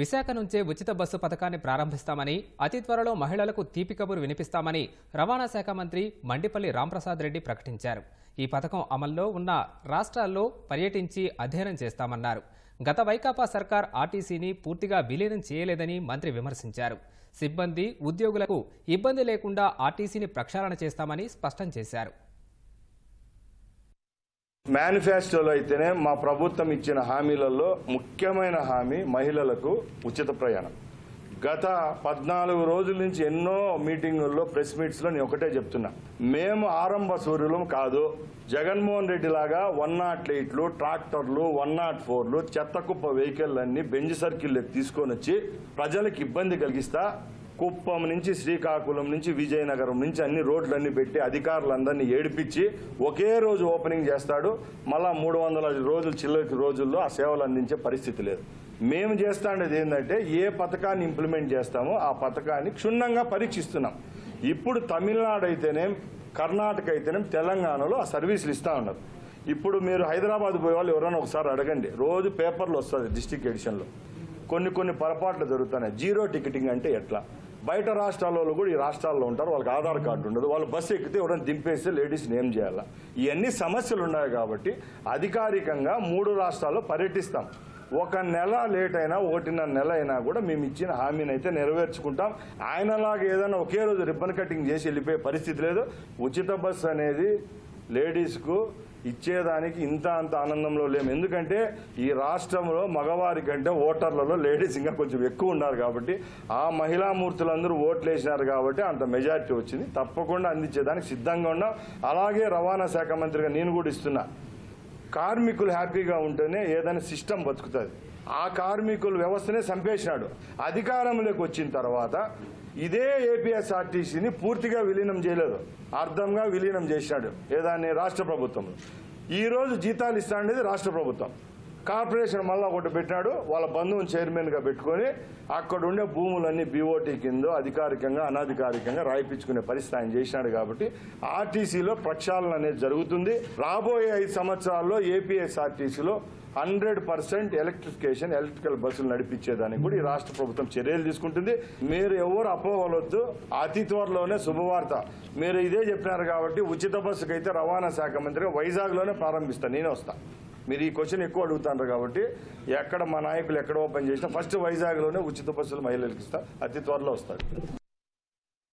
విశాఖ నుంచే ఉచిత బస్సు పథకాన్ని ప్రారంభిస్తామని అతి త్వరలో మహిళలకు తీపి కబురు వినిపిస్తామని రవాణా శాఖ మంత్రి మండిపల్లి రాంప్రసాద్ రెడ్డి ప్రకటించారు. ఈ పథకం అమల్లో ఉన్న రాష్ట్రాల్లో పర్యటించి అధ్యయనం చేస్తామన్నారు. గత వైకాపా సర్కార్ ఆర్టీసీని పూర్తిగా విలీనం చేయలేదని మంత్రి విమర్శించారు. సిబ్బంది ఉద్యోగులకు ఇబ్బంది లేకుండా ఆర్టీసీని ప్రక్షాళన చేస్తామని స్పష్టం చేశారు. మేనిఫెస్టోలో అయితేనే మా ప్రభుత్వం ఇచ్చిన హామీలలో ముఖ్యమైన హామీ మహిళలకు ఉచిత ప్రయాణం. గత పద్నాలుగు రోజుల నుంచి ఎన్నో మీటింగుల్లో ప్రెస్ మీట్స్లో నేను ఒకటే చెప్తున్నా. మేము ఆరంభ సూర్యులం కాదు. జగన్మోహన్ రెడ్డి లాగా వన్ నాట్ ఎయిట్లు ట్రాక్టర్లు వన్ నాట్ ఫోర్లు చెత్త కుప్ప వెహికల్ అన్ని బెంజ్ సర్కిల్ తీసుకొని వచ్చి ప్రజలకు ఇబ్బంది కలిగిస్తా కుప్పం నుంచి శ్రీకాకుళం నుంచి విజయనగరం నుంచి అన్ని రోడ్లన్నీ పెట్టి అధికారులందరినీ ఏడిపించి ఒకే రోజు ఓపెనింగ్ చేస్తాడు. మళ్ళా మూడు వందల రోజులు చిల్లరి రోజుల్లో ఆ సేవలు అందించే పరిస్థితి లేదు. మేము చేస్తాండేది ఏంటంటే ఏ పథకాన్ని ఇంప్లిమెంట్ చేస్తామో ఆ పథకాన్ని క్షుణ్ణంగా పరీక్షిస్తున్నాం. ఇప్పుడు తమిళనాడు అయితేనేం కర్ణాటక అయితేనేం తెలంగాణలో ఆ సర్వీసులు ఇస్తా ఉన్నారు. ఇప్పుడు మీరు హైదరాబాద్ పోయే వాళ్ళు ఎవరైనా ఒకసారి అడగండి. రోజు పేపర్లు వస్తుంది డిస్టిక్ ఎడిషన్లో కొన్ని కొన్ని పొరపాట్లు జరుగుతున్నాయి. జీరో టికెటింగ్ అంటే ఎట్లా? బయట రాష్ట్రాల వాళ్ళు కూడా ఈ రాష్ట్రాల్లో ఉంటారు వాళ్ళకి ఆధార్ కార్డు ఉండదు వాళ్ళు బస్సు ఎక్కితే ఎవరైనా దింపేస్తే లేడీస్ని ఏం చేయాలా. ఇవన్నీ సమస్యలు ఉన్నాయి కాబట్టి అధికారికంగా మూడు రాష్ట్రాల్లో పర్యటిస్తాం. ఒక నెల లేట్ అయినా ఒకటిన్నర నెల అయినా కూడా మేము ఇచ్చిన హామీని అయితే నెరవేర్చుకుంటాం. ఆయనలాగా ఏదైనా ఒకే రోజు రిబ్బన్ కటింగ్ చేసి వెళ్ళిపోయే పరిస్థితి లేదు. ఉచిత బస్సు అనేది లేడీస్కు ఇచ్చేదానికి ఇంత అంత ఆనందంలో లేము. ఎందుకంటే ఈ రాష్ట్రంలో మగవారి కంటే ఓటర్లలో లేడీస్ ఇంకా కొంచెం ఎక్కువ ఉన్నారు కాబట్టి ఆ మహిళామూర్తులందరూ ఓట్లు వేసినారు కాబట్టి అంత మెజారిటీ వచ్చింది. తప్పకుండా అందించేదానికి సిద్ధంగా ఉన్నాం. అలాగే రవాణా శాఖ మంత్రిగా నేను కూడా ఇస్తున్నా. కార్మికులు హ్యాపీగా ఉంటేనే ఏదైనా సిస్టమ్ బతుకుతుంది. ఆ కార్మికుల వ్యవస్థనే చంపేసినాడు. అధికారంలోకి వచ్చిన తర్వాత ఇదే ఏపీఎస్ఆర్టీసీని పూర్తిగా విలీనం చేయలేదు. అర్థంగా విలీనం చేసినాడు. ఏదాన్ని? రాష్ట్ర ప్రభుత్వంలో ఈ రోజు జీతాలు ఇస్తాండేది రాష్ట్ర ప్రభుత్వం. కార్పొరేషన్ మళ్ళా ఒకటి పెట్టినాడు. వాళ్ళ బంధువుని చైర్మన్గా పెట్టుకొని అక్కడ ఉండే భూములన్నీ బీఓటీ కింద అధికారికంగా అనధికారికంగా రాయిపించుకునే పరిస్థితి ఆయన చేసినాడు కాబట్టి ఆర్టీసీలో ప్రక్షాళన అనేది జరుగుతుంది. రాబోయే ఐదు సంవత్సరాల్లో ఏపీఎస్ఆర్టీసీలో హండ్రెడ్ పర్సెంట్ ఎలక్ట్రిఫికేషన్ ఎలక్ట్రికల్ బస్సులు నడిపించేదానికి కూడా ఈ రాష్ట్ర ప్రభుత్వం చర్యలు తీసుకుంటుంది. మీరు ఎవరు అపోవలొద్దు అతి త్వరలోనే శుభవార్త. మీరు ఇదే చెప్పినారు కాబట్టి ఉచిత బస్సుకైతే అయితే రవాణా శాఖ మంత్రిగా వైజాగ్లోనే ప్రారంభిస్తాను నేనే వస్తా. మీరు ఈ క్వశ్చన్ ఎక్కువ అడుగుతారు కాబట్టి ఎక్కడ మా నాయకులు ఎక్కడ ఓపెన్ చేసినా ఫస్ట్ వైజాగ్లోనే ఉచిత బస్సులు మహిళలకు ఇస్తా అతి త్వరలో వస్తారు